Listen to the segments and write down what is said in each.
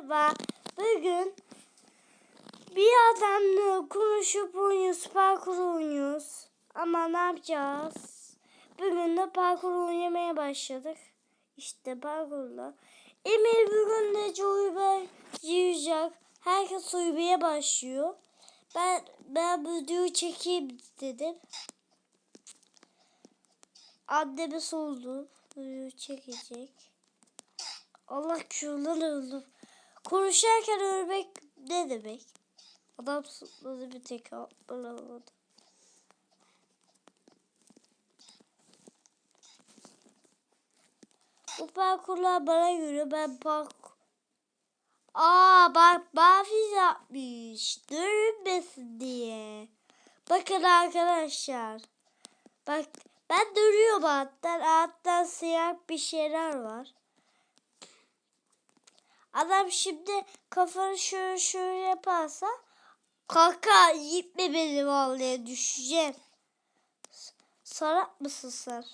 Merhaba. Bugün bir adamla konuşup oynuyoruz, parkur oynuyoruz. Ama ne yapacağız? Bugün de parkur oynamaya başladık. İşte parkurla. Emir bugün de Joy'u yiyecek. Herkes uyumaya başlıyor. Ben ben videoyu çekeyim dedim. Anneme sordu. Videoyu çekecek. Allah şuradan öldüm. Konuşarken ölmek ne demek? Adam sıkladı bir tek bulamadı. Bu parkurlar bana göre ben park... Aa bak Bafiz yapmış. Dönmesin diye. Bakın arkadaşlar. Bak ben duruyorum alttan. Alttan siyah bir şeyler var. Adam şimdi kafanı şöyle şöyle yaparsa kaka gitme beni vallahi düşeceğim. Sarak mısın sen?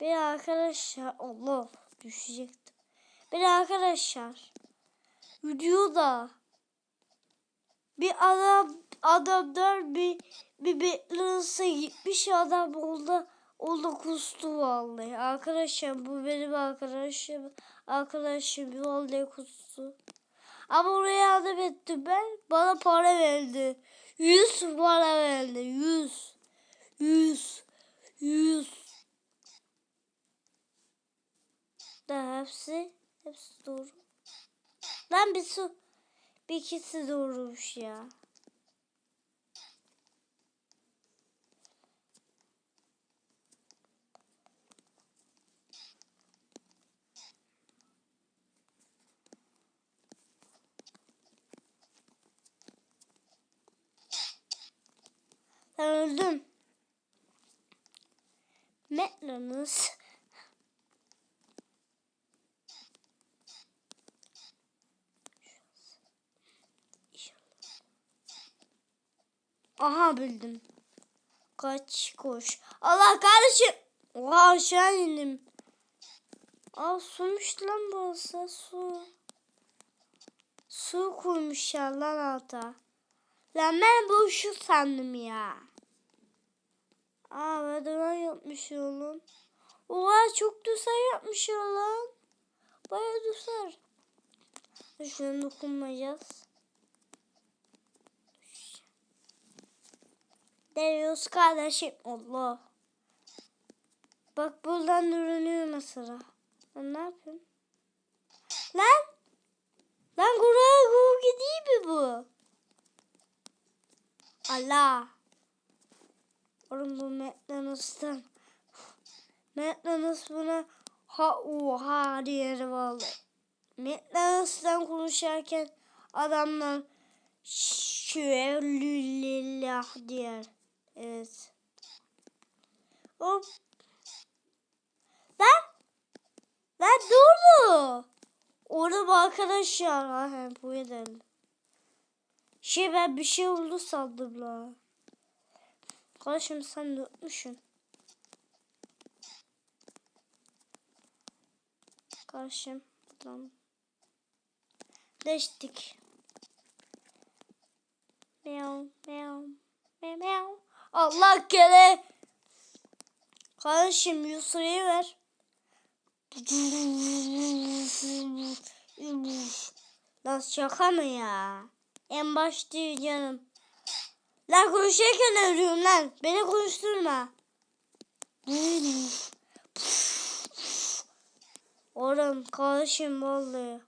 Bir arkadaşlar Allah düşecektim. Bir arkadaşlar videoda bir adam adamlar bir bir beklenirse gitmiş adam oldu oldu kustu vallahi. Arkadaşlar bu benim arkadaşım. Arkadaşım vallahi kustu. Ama oraya yardım ettim ben. Bana para verdi. Yüz para verdi. Yüz. Yüz. Yüz. Da hepsi. Hepsi doğru. Lan bir su. Bir ikisi doğruymuş ya. Öldüm. Metronuz. Aha bildim. Kaç koş. Allah kardeşim. Oha aşağı indim. Aa suymuş lan burası su. Su koymuşlar lan alta. Lan ben bu şu sandım ya. Aa merdiven yapmış oğlum. Oha çok güzel yapmış lan. Baya güzel. Şuna dokunmayacağız. Deniyoruz kardeşim. Allah. Bak buradan ürünüyor mesela. Ben ne yapayım? Lan! Lan buraya gu gideyim mi bu? Allah. Oğlum bu McDonald's'tan. McDonald's buna ha oha diğeri vallahi. McDonald's'tan konuşarken adamlar şöylülillah diyor. Evet. Hop. Lan. Lan durdu. Orada arkadaşlar. Ha, bu edelim. Şey ben bir şey oldu sandım la. Kardeşim sen de unutmuşsun. Kardeşim. Tamam. Değiştik. Meow meow meow meow. Allah kere. Kardeşim Yusuf'u ver. Lan şaka mı ya? En başta canım. Lan konuşurken ölüyorum lan. Beni konuşturma. Oğlum kardeşim vallahi.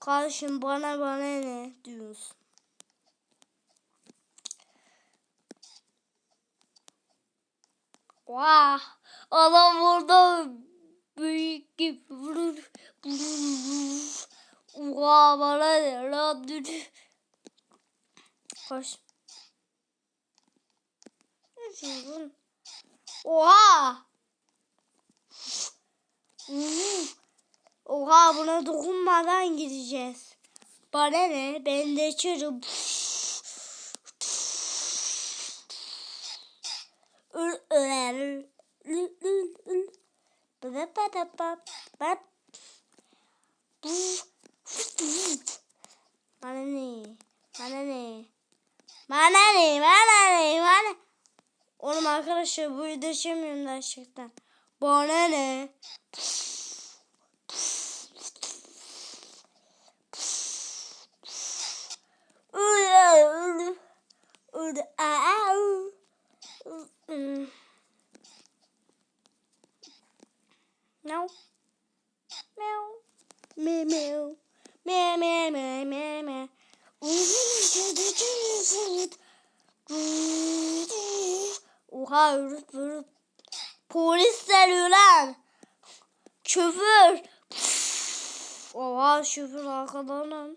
Kardeşim bana bana ne diyorsun? Vah! Adam burada büyük gibi vurur. Oha bana ne lan dur. Koş. Oha! Oha buna dokunmadan gideceğiz. Bana ne? Ben de içerim. Bana ne? Bana ne? Bana ne? Bana ne? Bana Oğlum arkadaşlar bu videoyu çekmiyorum gerçekten. Bana ne? Meow. Meow. Meow meow. Meow meow meow meow meow. Oha ürüt ürüt. Polisler ulan. Şoför. Oha şoför arkadan lan.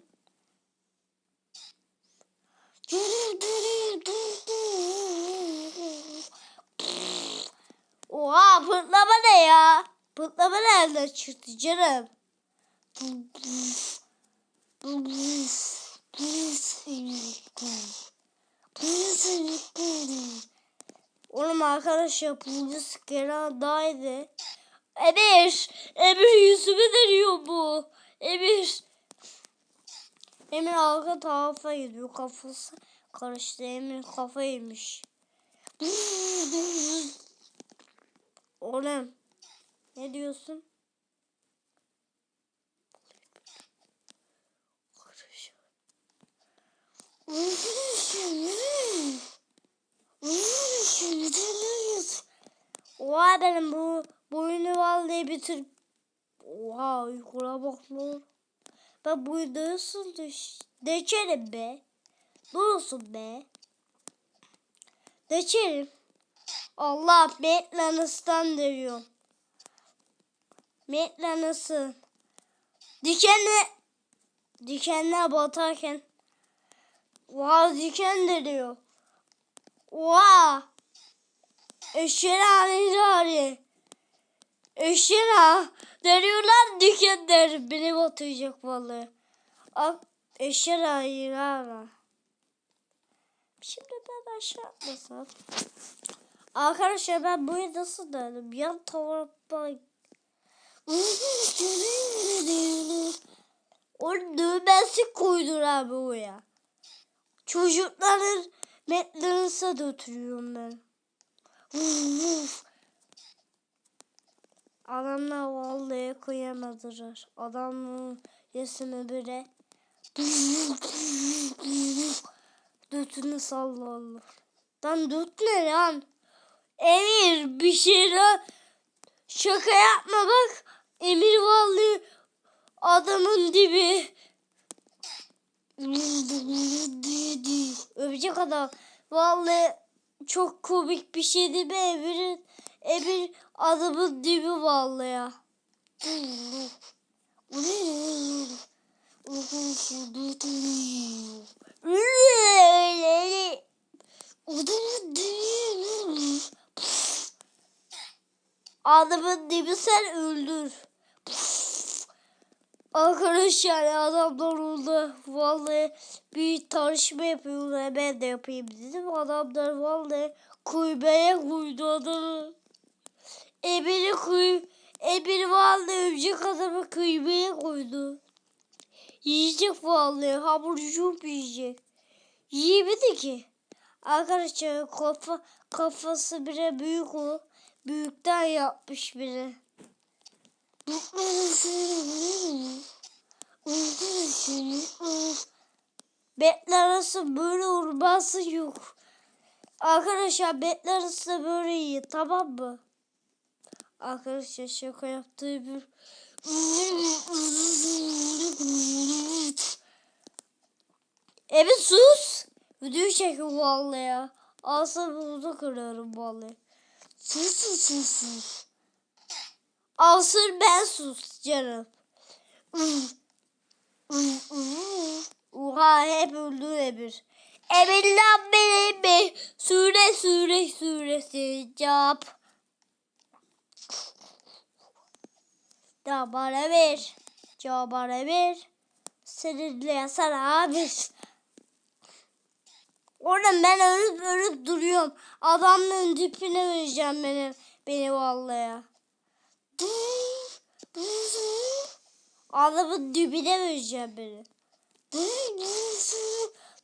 Oha pırtlama ne ya? Pırtlama nereden çıktı canım? Oğlum arkadaşlar polis Kenan'daydı. Emir! Emir yüzümü deniyor bu. Emir! Emir arka tarafa gidiyor kafası karıştı. Emir kafa yemiş. Oğlum ne diyorsun? Oha benim bu boyunu vallahi bitir. Oha yukarı bak lan. Ben bu nasıl düş? Geçerim be. Dursun be. Geçerim. Allah Maitland'dan diyor. Maitland'ın. Dikenle dikenler batarken Oha diken diyor. Oha. Eşera ne Eşera. Deriyorlar dikenler. Beni batıracak vallahi. Ak eşera yırar. Şimdi ben aşağı atlasam. Arkadaşlar ben burayı nasıl döndüm? Yan tarafa Onun düğmesi koydular buraya. Çocukların McDonald's'a götürüyorum ben. Adamlar vallahi koyamadılar. Adamın resmi bire. Dötünü sallarlar. Lan döt ne lan? Emir bir şeyler şaka yapma bak. Emir vallahi adamın dibi. Öpecek adam. Vallahi çok komik bir şeydi be Emir'in. Emir adamın dibi vallahi ya. Adamın dibi sen öldür. Arkadaşlar adamlar orada vallahi bir tartışma yapıyorlar. Ben de yapayım dedim. Adamlar vallahi kulübeye koydu adamı. Emiri kuy Emir vallahi ölecek adamı kulübeye koydu. Yiyecek vallahi hamurcuk yiyecek. Yiyemedi ki. Arkadaşlar kafa, kafası bile büyük o. Büyükten yapmış biri. Betler böyle urması yok. Arkadaşlar betler arası böyle iyi tamam mı? Arkadaşlar şaka yaptığı bir Evet sus. Video çekiyor vallahi ya. Asabımızı kırıyorum vallahi. Sus sus sus sus. Asıl ben sus canım. Oha hep öldü Emir. Emir'den benim mi? Sure sure suresi cap. Da bana ver. Cevap bana ver. Seninle sana abi. Orada ben ölüp ölüp duruyorum. Adamın dipine vereceğim beni, beni vallahi. Adamın dibine vereceğim beni.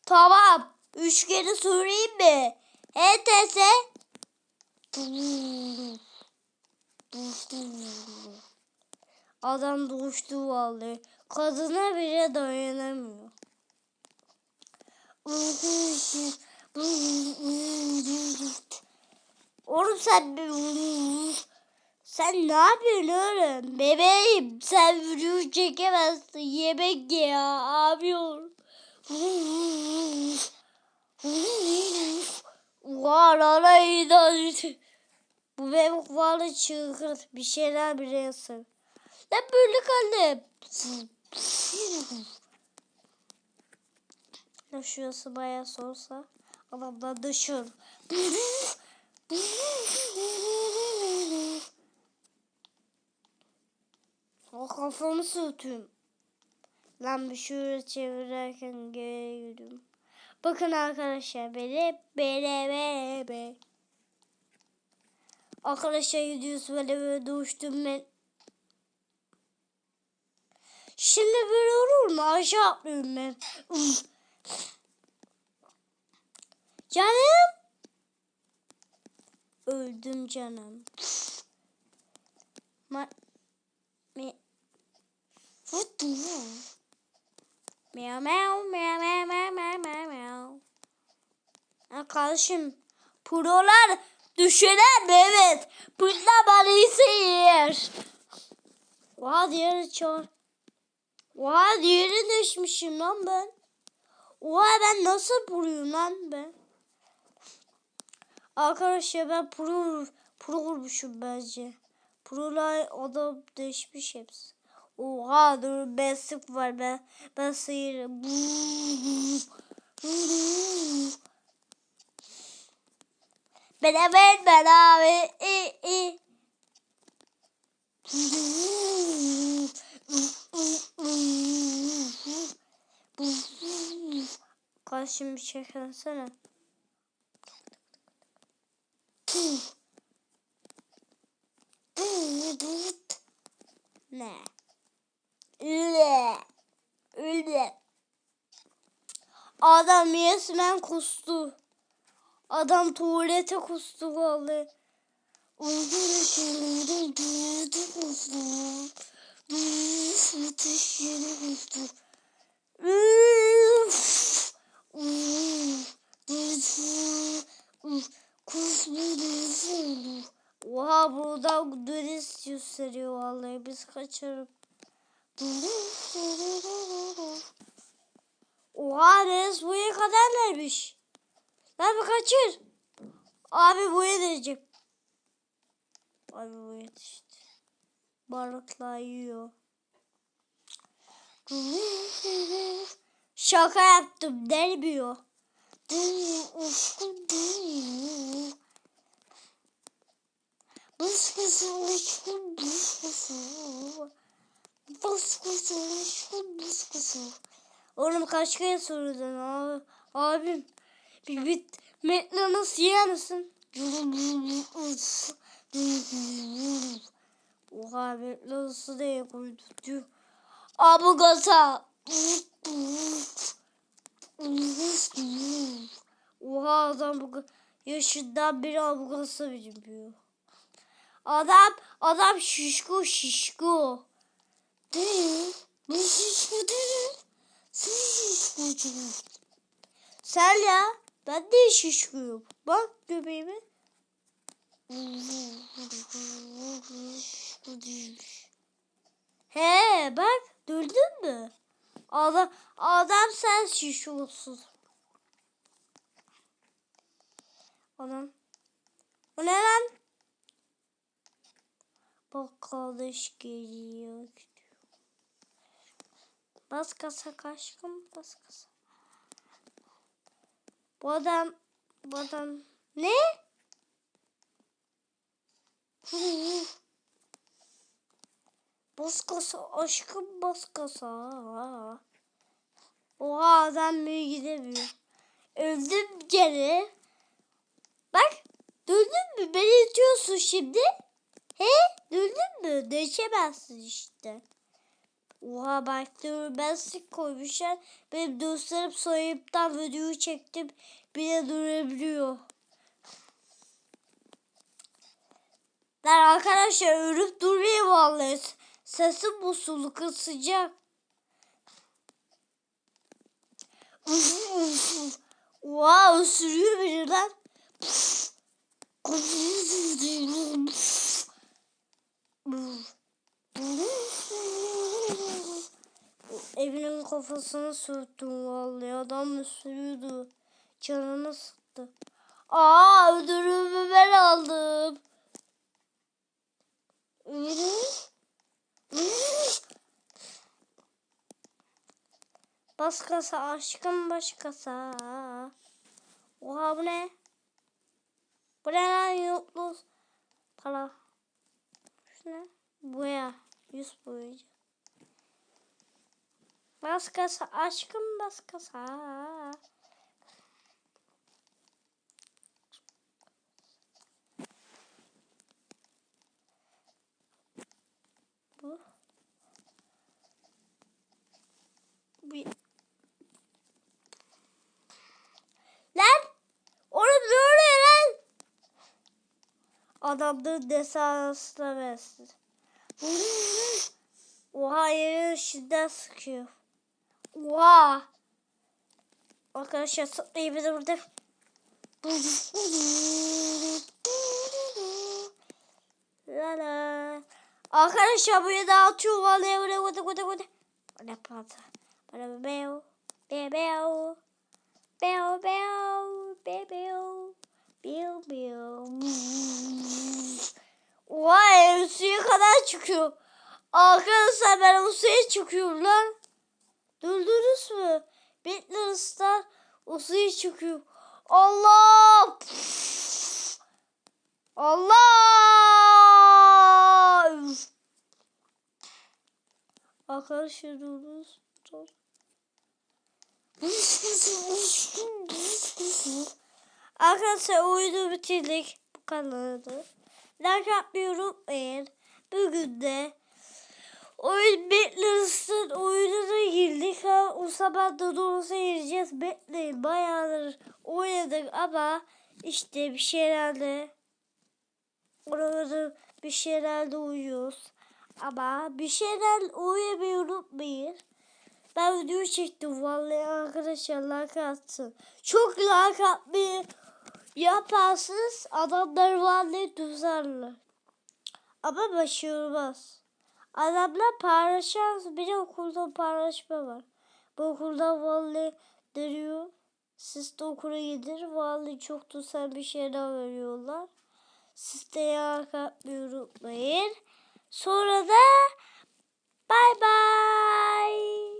Tamam. Üç kere söyleyeyim mi? HTS. Adam doğuştu vallahi. Kadına bile dayanamıyor. Oğlum sen sen ne yapıyorsun? Bebeğim sen video çekemezsin. Yemek ye ya arayı Bu bebek varlı çığır. Bir şeyler bile yazsın. Ne böyle kaldım. Şurası bayağı sorsa. Adamlar dışarı. O kafamı sürtüyorum. Lan bir şöyle çevirirken geri yürüyorum. Bakın arkadaşlar beni beni beni beni. Arkadaşlar gidiyoruz böyle böyle doğuştum ben. Şimdi böyle olur mu? Aşağı atlıyorum ben. Canım. Öldüm canım. Ma. Meow meow meow meow meow meow meow. Arkadaşım prolar düşüren evet. Pırla balıysa yer. Oha diğeri çok. Oha diğeri düşmüşüm lan ben. Oha ben nasıl puruyum lan ben. Arkadaşlar ben pro, pro olmuşum bence. Prolar adam değişmiş hepsi. Oha dur ben sık var ben. Ben sıyırım. Ben evet ben abi. İ, i. Karşım bir çeksene. Ne? Üle. Adam resmen kustu. Adam tuvalete kustu vallahi. Oha burada deniz gösteriyor vallahi biz kaçarım. Oha deniz buraya kadar nermiş? Lan bir kaçır. Abi buraya deneyecek. Abi buraya işte. Balıklar yiyor. Şaka yaptım delmiyor. Buz kızı aşkım Buz kızı aşkım buz kızı. Oğlum kaç kere sordun abi. Abim bir bit McDonald's yer misin? Oha McDonald's'ı da koydu. Abu Gasa. Oha adam bu yaşından beri Abu Gasa bilmiyor. Adam adam şişko şişko. Değil. Bu şişko değil. Sen şişkocusun. Sen ya. Ben de şişkoyum. Bak göbeğime. He bak gördün mü? Adam, adam sen şişiyorsun. Adam. O ne lan? Bak kardeş geliyor. Bas kasa aşkım bas kasa. Bu adam bu adam ne? bas kasa aşkım bas kasa. Oha adam büyük gidemiyor. Öldüm geri. Bak döndün mü? Beni itiyorsun şimdi. He? Döndün mü? Değişemezsin işte. Oha bak ben sık koymuşlar. Benim dostlarım soyuptan videoyu çektim. Bir de durabiliyor. Lan arkadaşlar ölüp duruyor vallahi. Sesim bozuldu kız sıcak. Wow ısırıyor beni lan. Evinin kafasını sürttüm vallahi adam ısırıyordu. Canını sıktı. Aa ödülümü ben aldım. Baskasa aşkım başkasa. Oha bu ne? Bu ne lan yoklu para. Şu ne? Boya. Yüz boyayıcı. Baskasa aşkım baskasa. Bu. Bir. Lan! Oğlum ne oluyor lan? Adamların desansına versin. Oha yere şiddet sıkıyor. Oha! Arkadaşlar sıkmayı bir de burada. La la. Arkadaşlar buraya dağıtıyor vallahi buraya koda koda koda. Ne pata. Bana beo. Beo. Beo beo. Beo. Beo beo. Vay suya kadar çıkıyor. Arkadaşlar ben suya çıkıyorum lan. Duydunuz mu? Bitleris'ten o suya çıkıyor. Allah! Allah! Arkadaşlar duydunuz mu? Arkadaşlar oyunu bitirdik. Bu kanalı. Like atmayı unutmayın. Bugün de oyun Battles'ın oyununa girdik. Ha, o sabah da doğrusu gireceğiz. Bekleyin bayağıdır oynadık ama işte bir şeylerle oralarda bir şeylerle uyuyoruz. Ama bir şeyler uyumayı unutmayın. Ben video çektim vallahi arkadaşlar like atsın. Çok like atmayı yaparsınız adamlar vallahi düzenler. Ama başarılmaz. Adamlar paylaşamaz. Bir de okulda paylaşma var. Bu okulda vallahi deniyor. Siz de okula gidin. Vallahi çok düzen bir şeyler veriyorlar. Siz de atmayı unutmayın. Sonra da bye bye.